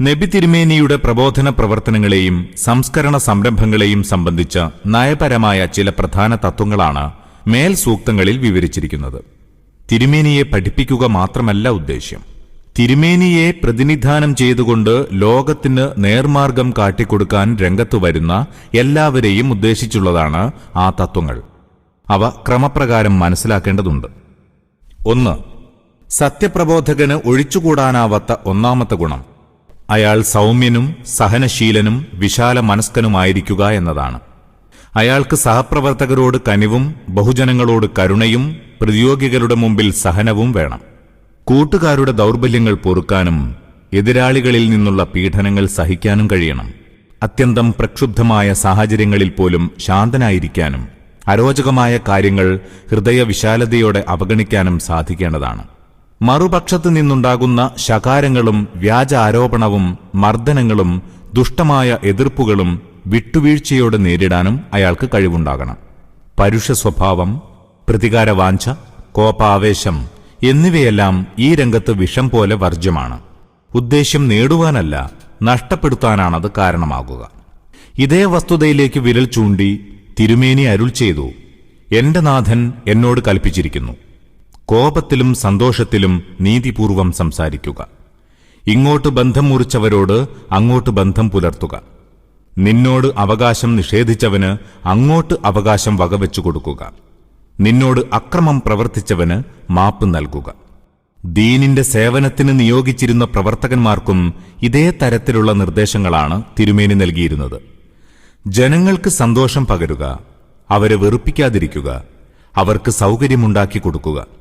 നബി തിരുമേനിയുടെ പ്രബോധന പ്രവർത്തനങ്ങളെയും സംസ്കരണ സംരംഭങ്ങളെയും സംബന്ധിച്ച നയപരമായ ചില പ്രധാന തത്വങ്ങളാണ് മേൽ സൂക്തങ്ങളിൽ വിവരിച്ചിരിക്കുന്നത്. തിരുമേനിയെ പഠിപ്പിക്കുക മാത്രമല്ല ഉദ്ദേശ്യം. തിരുമേനിയെ പ്രതിനിധാനം ചെയ്തുകൊണ്ട് ലോകത്തിന് നേർമാർഗം കാട്ടിക്കൊടുക്കാൻ രംഗത്തു വരുന്ന എല്ലാവരെയും ഉദ്ദേശിച്ചുള്ളതാണ് ആ തത്വങ്ങൾ. അവ ക്രമപ്രകാരം മനസ്സിലാക്കേണ്ടതുണ്ട്. ഒന്ന് സത്യപ്രബോധകന് ഒഴിച്ചുകൂടാനാവാത്ത ഒന്നാമത്തെ ഗുണം. അയാൾ സൗമ്യനും സഹനശീലനും വിശാല മനസ്കനുമായിരിക്കുക എന്നതാണ്. അയാൾക്ക് സഹപ്രവർത്തകരോട് കനിവും ബഹുജനങ്ങളോട് കരുണയും പ്രതിയോഗികളുടെ മുമ്പിൽ സഹനവും വേണം. കൂട്ടുകാരുടെ ദൗർബല്യങ്ങൾ പൊറുക്കാനും എതിരാളികളിൽ നിന്നുള്ള പീഡനങ്ങൾ സഹിക്കാനും കഴിയണം. അത്യന്തം പ്രക്ഷുബ്ധമായ സാഹചര്യങ്ങളിൽ പോലും ശാന്തനായിരിക്കാനും അരോചകമായ കാര്യങ്ങൾ ഹൃദയവിശാലതയോടെ അവഗണിക്കാനും സാധിക്കേണ്ടതാണ്. മറുപക്ഷത്തു നിന്നുണ്ടാകുന്ന ശകാരങ്ങളും വ്യാജ ആരോപണവും മർദ്ദനങ്ങളും ദുഷ്ടമായ എതിർപ്പുകളും വിട്ടുവീഴ്ചയോടെ നേരിടാനും അയാൾക്ക് കഴിവുണ്ടാകണം. പരുഷ സ്വഭാവം പ്രതികാരവാഞ്ച കോപാവേശം എന്നിവയെല്ലാം ഈ രംഗത്ത് വിഷം പോലെ വർജ്യമാണ്. ഉദ്ദേശ്യം നേടുവാനല്ല നഷ്ടപ്പെടുത്താനാണത് കാരണമാകുക. ഇതേ വസ്തുതയിലേക്ക് വിരൽ ചൂണ്ടി തിരുമേനി അരുൾ ചെയ്തു എന്റെ നാഥൻ എന്നോട് കൽപ്പിച്ചിരിക്കുന്നു. കോപത്തിലും സന്തോഷത്തിലും നീതിപൂർവം സംസാരിക്കുക. ഇങ്ങോട്ട് ബന്ധം മുറിച്ചവരോട് അങ്ങോട്ട് ബന്ധം പുലർത്തുക. നിന്നോട് അവകാശം നിഷേധിച്ചവന് അങ്ങോട്ട് അവകാശം വകവെച്ചു കൊടുക്കുക. നിന്നോട് അക്രമം പ്രവർത്തിച്ചവന് മാപ്പ് നൽകുക. ദീനിന്റെ സേവനത്തിന് നിയോഗിച്ചിരുന്ന പ്രവർത്തകന്മാർക്കും ഇതേ തരത്തിലുള്ള നിർദ്ദേശങ്ങളാണ് തിരുമേനി നൽകിയിരുന്നത്. ജനങ്ങൾക്ക് സന്തോഷം പകരുക അവരെ വെറുപ്പിക്കാതിരിക്കുക അവർക്ക് സൗകര്യമുണ്ടാക്കി കൊടുക്കുക.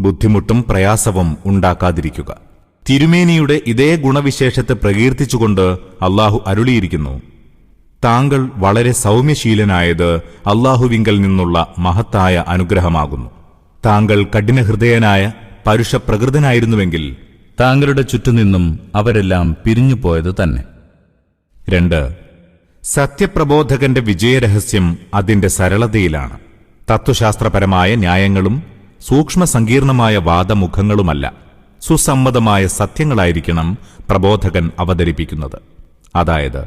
ബുദ്ധിമുട്ടും പ്രയാസവും ഉണ്ടാക്കാതിരിക്കുക. തിരുമേനിയുടെ ഇതേ ഗുണവിശേഷത്തെ പ്രകീർത്തിച്ചുകൊണ്ട് അള്ളാഹു അരുളിയിരിക്കുന്നു. താങ്കൾ വളരെ സൗമ്യശീലനായത് അള്ളാഹുവിങ്കൽ നിന്നുള്ള മഹത്തായ അനുഗ്രഹമാകുന്നു. താങ്കൾ കഠിനഹൃദയനായ പരുഷപ്രകൃതനായിരുന്നുവെങ്കിൽ താങ്കളുടെ ചുറ്റുനിന്നും അവരെല്ലാം പിരിഞ്ഞുപോയത് തന്നെ. രണ്ട് സത്യപ്രബോധകന്റെ വിജയരഹസ്യം അതിന്റെ സരളതയിലാണ്. തത്വശാസ്ത്രപരമായ ന്യായങ്ങളും സൂക്ഷ്മ സങ്കീർണമായ വാദമുഖങ്ങളുമല്ല സുസമ്മതമായ സത്യങ്ങളായിരിക്കണം പ്രബോധകൻ അവതരിപ്പിക്കുന്നത്. അതായത്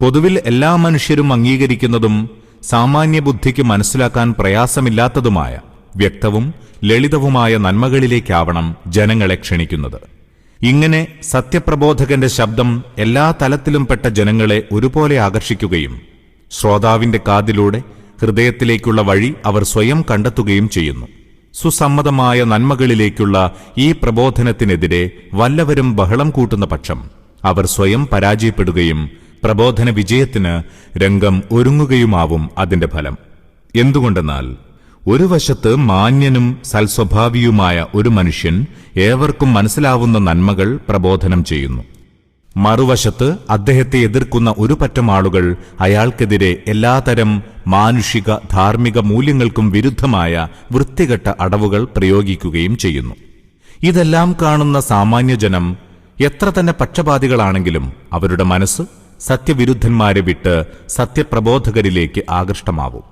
പൊതുവിൽ എല്ലാ മനുഷ്യരും അംഗീകരിക്കുന്നതും സാമാന്യ ബുദ്ധിക്ക് മനസ്സിലാക്കാൻ പ്രയാസമില്ലാത്തതുമായ വ്യക്തവും ലളിതവുമായ നന്മകളിലേക്കാവണം ജനങ്ങളെ ക്ഷണിക്കുന്നത്. ഇങ്ങനെ സത്യപ്രബോധകന്റെ ശബ്ദം എല്ലാ തലത്തിലും പെട്ട ജനങ്ങളെ ഒരുപോലെ ആകർഷിക്കുകയും ശ്രോതാവിന്റെ കാതിലൂടെ ഹൃദയത്തിലേക്കുള്ള വഴി അവർ സ്വയം കണ്ടെത്തുകയും ചെയ്യുന്നു. സുസമ്മതമായ നന്മകളിലേക്കുള്ള ഈ പ്രബോധനത്തിനെതിരെ വല്ലവരും ബഹളം കൂട്ടുന്ന പക്ഷം അവർ സ്വയം പരാജയപ്പെടുകയും പ്രബോധന വിജയത്തിന് രംഗം ഒരുങ്ങുകയുമാവും അതിന്റെ ഫലം. എന്തുകൊണ്ടെന്നാൽ ഒരു വശത്ത് മാന്യനും സൽസ്വഭാവിയുമായ ഒരു മനുഷ്യൻ ഏവർക്കും മനസ്സിലാവുന്ന നന്മകൾ പ്രബോധനം ചെയ്യുന്നു. മറുവശത്ത് അദ്ദേഹത്തെ എതിർക്കുന്ന ഒരു പറ്റം ആളുകൾ അയാൾക്കെതിരെ എല്ലാതരം മാനുഷിക ധാർമ്മിക മൂല്യങ്ങൾക്കും വിരുദ്ധമായ വൃത്തികെട്ട അടവുകൾ പ്രയോഗിക്കുകയും ചെയ്യുന്നു. ഇതെല്ലാം കാണുന്ന സാമാന്യജനം എത്ര തന്നെ പക്ഷപാതികളാണെങ്കിലും അവരുടെ മനസ്സ് സത്യവിരുദ്ധന്മാരെ വിട്ട് സത്യപ്രബോധകരിലേക്ക് ആകൃഷ്ടമാവും.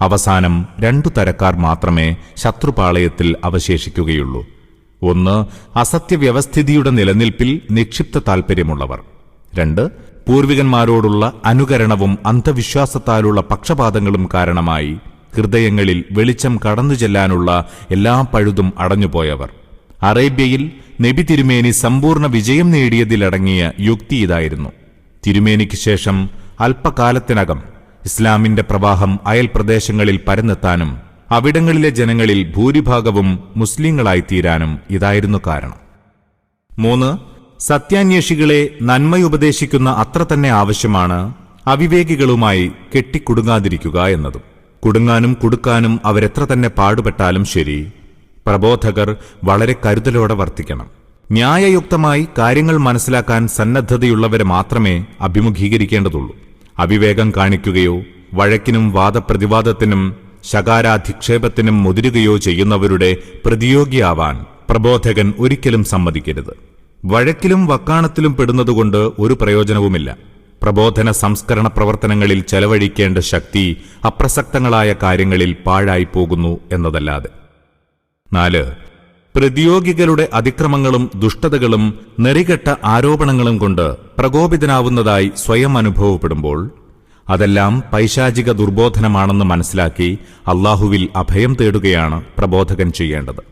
അവസാനം രണ്ടു തരക്കാർ മാത്രമേ ശത്രുപാളയത്തിൽ അവശേഷിക്കുകയുള്ളൂ. ഒന്ന് അസത്യവ്യവസ്ഥിതിയുടെ നിലനിൽപ്പിൽ നിക്ഷിപ്ത താൽപര്യമുള്ളവർ. രണ്ട് പൂർവികന്മാരോടുള്ള അനുകരണവും അന്ധവിശ്വാസത്താലുള്ള പക്ഷപാതങ്ങളും കാരണമായി ഹൃദയങ്ങളിൽ വെളിച്ചം കടന്നു ചെല്ലാനുള്ള എല്ലാ പഴുതും അടഞ്ഞുപോയവർ. അറേബ്യയിൽ നബി തിരുമേനി സമ്പൂർണ വിജയം നേടിയതിലടങ്ങിയ യുക്തി ഇതായിരുന്നു. തിരുമേനിക്ക് ശേഷം അല്പകാലത്തിനകം ഇസ്ലാമിന്റെ പ്രവാഹം അയൽ പ്രദേശങ്ങളിൽ പരന്നെത്താനും അവിടങ്ങളിലെ ജനങ്ങളിൽ ഭൂരിഭാഗവും മുസ്ലിങ്ങളായിത്തീരാനും ഇതായിരുന്നു കാരണം. മൂന്ന് സത്യാന്വേഷികളെ നന്മയുപദേശിക്കുന്ന അത്ര തന്നെ ആവശ്യമാണ് അവിവേകികളുമായി കെട്ടിക്കുടുങ്ങാതിരിക്കുക എന്നതും. കുടുങ്ങാനും കുടുക്കാനും അവരെത്ര തന്നെ പാടുപെട്ടാലും ശരി പ്രബോധകർ വളരെ കരുതലോടെ വർത്തിക്കണം. ന്യായയുക്തമായി കാര്യങ്ങൾ മനസ്സിലാക്കാൻ സന്നദ്ധതയുള്ളവരെ മാത്രമേ അഭിമുഖീകരിക്കേണ്ടതുള്ളൂ. അവിവേകം കാണിക്കുകയോ വഴക്കിനും വാദപ്രതിവാദത്തിനും ശകാരാധിക്ഷേപത്തിനും മുതിരുകയോ ചെയ്യുന്നവരുടെ പ്രതിയോഗിയാവാൻ പ്രബോധകൻ ഒരിക്കലും സമ്മതിക്കരുത്. വഴക്കിലും വക്കാണത്തിലും പെടുന്നതുകൊണ്ട് ഒരു പ്രയോജനവുമില്ല. പ്രബോധന സംസ്കരണ പ്രവർത്തനങ്ങളിൽ ചെലവഴിക്കേണ്ട ശക്തി അപ്രസക്തങ്ങളായ കാര്യങ്ങളിൽ പാഴായി പോകുന്നു എന്നതല്ലാതെ. നാല് പ്രതിയോഗികളുടെ അതിക്രമങ്ങളും ദുഷ്ടതകളും നെറികെട്ട ആരോപണങ്ങളും കൊണ്ട് പ്രകോപിതനാവുന്നതായി സ്വയം അനുഭവപ്പെടുമ്പോൾ അതെല്ലാം പൈശാചിക ദുർബോധനമാണെന്ന് മനസ്സിലാക്കി അള്ളാഹുവിൽ അഭയം തേടുകയാണ് പ്രബോധകൻ ചെയ്യേണ്ടത്.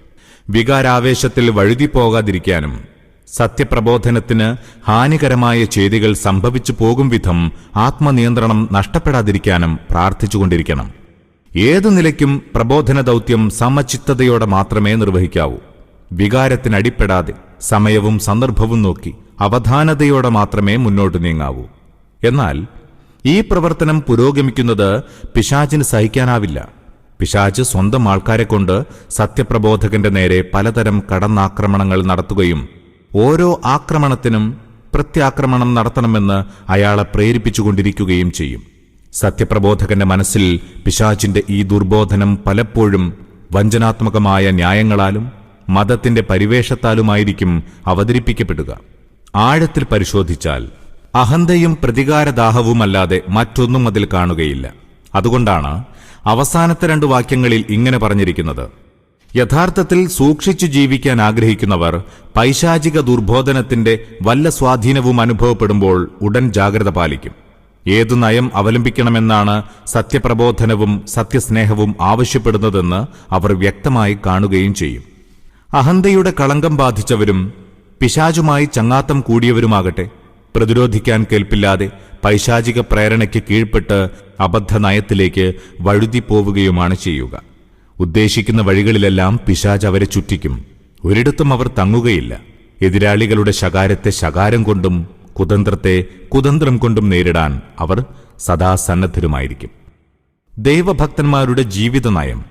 വികാരാവേശത്തിൽ വഴുതിപ്പോകാതിരിക്കാനും സത്യപ്രബോധനത്തിന് ഹാനികരമായ ചെയ്തികൾ സംഭവിച്ചു പോകും വിധം ആത്മനിയന്ത്രണം നഷ്ടപ്പെടാതിരിക്കാനും പ്രാർത്ഥിച്ചുകൊണ്ടിരിക്കണം. ഏതു നിലയ്ക്കും പ്രബോധന ദൗത്യം സമചിത്തതയോടെ മാത്രമേ നിർവഹിക്കാവൂ. വികാരത്തിനടിപ്പെടാതെ സമയവും സന്ദർഭവും നോക്കി അവധാനതയോടെ മാത്രമേ മുന്നോട്ട് നീങ്ങാവൂ. എന്നാൽ ഈ പ്രവർത്തനം പുരോഗമിക്കുന്നത് പിശാചിന് സഹിക്കാനാവില്ല. പിശാച് സ്വന്തം ആൾക്കാരെ കൊണ്ട് സത്യപ്രബോധകന്റെ നേരെ പലതരം കടന്നാക്രമണങ്ങൾ നടത്തുകയും ഓരോ ആക്രമണത്തിനും പ്രത്യാക്രമണം നടത്തണമെന്ന് അയാളെ പ്രേരിപ്പിച്ചുകൊണ്ടിരിക്കുകയും ചെയ്യും. സത്യപ്രബോധകന്റെ മനസ്സിൽ പിശാചിന്റെ ഈ ദുർബോധനം പലപ്പോഴും വഞ്ചനാത്മകമായ ന്യായങ്ങളാലും മതത്തിന്റെ പരിവേഷത്താലുമായിരിക്കും അവതരിപ്പിക്കപ്പെടുക. ആഴത്തിൽ പരിശോധിച്ചാൽ അഹന്തയും പ്രതികാരദാഹവുമല്ലാതെ മറ്റൊന്നും അതിൽ കാണുകയില്ല. അതുകൊണ്ടാണ് അവസാനത്തെ രണ്ട് വാക്യങ്ങളിൽ ഇങ്ങനെ പറഞ്ഞിരിക്കുന്നത്. യഥാർത്ഥത്തിൽ സൂക്ഷിച്ചു ജീവിക്കാൻ ആഗ്രഹിക്കുന്നവർ പൈശാചിക ദുർബോധനത്തിന്റെ വല്ല സ്വാധീനവും അനുഭവപ്പെടുമ്പോൾ ഉടൻ ജാഗ്രത പാലിക്കും. ഏതു നയം അവലംബിക്കണമെന്നാണ് സത്യപ്രബോധനവും സത്യസ്നേഹവും ആവശ്യപ്പെടുന്നതെന്ന് അവർ വ്യക്തമായി കാണുകയും ചെയ്യും. അഹന്തയുടെ കളങ്കം ബാധിച്ചവരും പിശാചുമായി ചങ്ങാത്തം കൂടിയവരുമാകട്ടെ. പ്രതിരോധിക്കാൻ കേൾപ്പില്ലാതെ പൈശാചിക പ്രേരണയ്ക്ക് കീഴ്പ്പെട്ട് അബദ്ധ വഴുതി പോവുകയുമാണ് ചെയ്യുക. ഉദ്ദേശിക്കുന്ന വഴികളിലെല്ലാം പിശാജ് അവരെ ചുറ്റിക്കും. ഒരിടത്തും അവർ തങ്ങുകയില്ല. എതിരാളികളുടെ ശകാരത്തെ ശകാരം കൊണ്ടും കുതന്ത്രത്തെ കുതന്ത്രം കൊണ്ടും നേരിടാൻ അവർ സദാ സന്നദ്ധരുമായിരിക്കും ദൈവഭക്തന്മാരുടെ ജീവിത നയം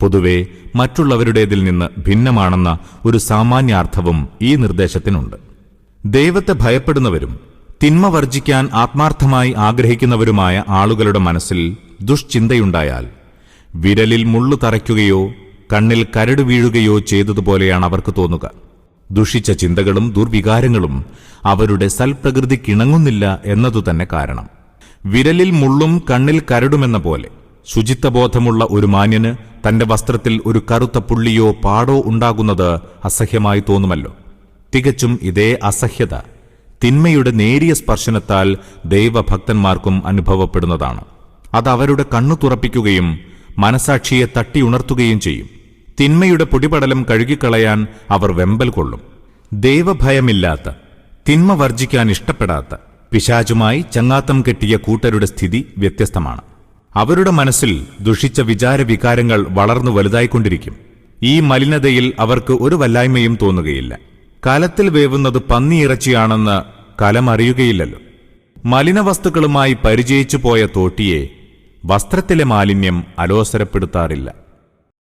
പൊതുവെ മറ്റുള്ളവരുടേതിൽ നിന്ന് ഭിന്നമാണെന്ന ഒരു സാമാന്യാർത്ഥവും ഈ നിർദ്ദേശത്തിനുണ്ട്. ദൈവത്തെ ഭയപ്പെടുന്നവരും തിന്മ വർജിക്കാൻ ആത്മാർത്ഥമായി ആഗ്രഹിക്കുന്നവരുമായ ആളുകളുടെ മനസ്സിൽ ദുഷ്ചിന്തയുണ്ടായാൽ വിരലിൽ മുള്ളു തറയ്ക്കുകയോ കണ്ണിൽ കരട് വീഴുകയോ ചെയ്തതുപോലെയാണ് അവർക്ക് തോന്നുക. ദുഷിച്ച ചിന്തകളും ദുർവികാരങ്ങളും അവരുടെ സൽപ്രകൃതിക്കിണങ്ങുന്നില്ല എന്നതുതന്നെ കാരണം. വിരലിൽ മുള്ളും കണ്ണിൽ കരടുമെന്ന പോലെ ശുചിത്വബോധമുള്ള ഒരു മാന്യന് തന്റെ വസ്ത്രത്തിൽ ഒരു കറുത്ത പുള്ളിയോ പാടോ ഉണ്ടാകുന്നത് അസഹ്യമായി തോന്നുമല്ലോ. തികച്ചും ഇതേ അസഹ്യത. തിന്മയുടെ നേരിയ സ്പർശനത്താൽ ദൈവഭക്തന്മാർക്കും അനുഭവപ്പെടുന്നതാണ്. അത് അവരുടെ കണ്ണു തുറപ്പിക്കുകയും മനസാക്ഷിയെ തട്ടി ഉണർത്തുകയും ചെയ്യും. തിന്മയുടെ പൊടിപടലം കഴുകിക്കളയാൻ അവർ വെമ്പൽ കൊള്ളും. ദൈവഭയമില്ലാത്ത തിന്മ വർജിക്കാൻ ഇഷ്ടപ്പെടാത്ത പിശാചുമായി ചങ്ങാത്തം കെട്ടിയ കൂട്ടരുടെ സ്ഥിതി വ്യത്യസ്തമാണ്. അവരുടെ മനസ്സിൽ ദുഷിച്ച വിചാരവികാരങ്ങൾ വളർന്നു വലുതായിക്കൊണ്ടിരിക്കും. ഈ മലിനതയിൽ അവർക്ക് ഒരു വല്ലായ്മയും തോന്നുകയില്ല. കലത്തിൽ വേവുന്നത് പന്നിയിറച്ചിയാണെന്ന് കലമറിയുകയില്ലല്ലോ. മലിനവസ്തുക്കളുമായി പരിചയിച്ചു പോയ തോട്ടിയെ വസ്ത്രത്തിലെ മാലിന്യം അലോസരപ്പെടുത്താറില്ല.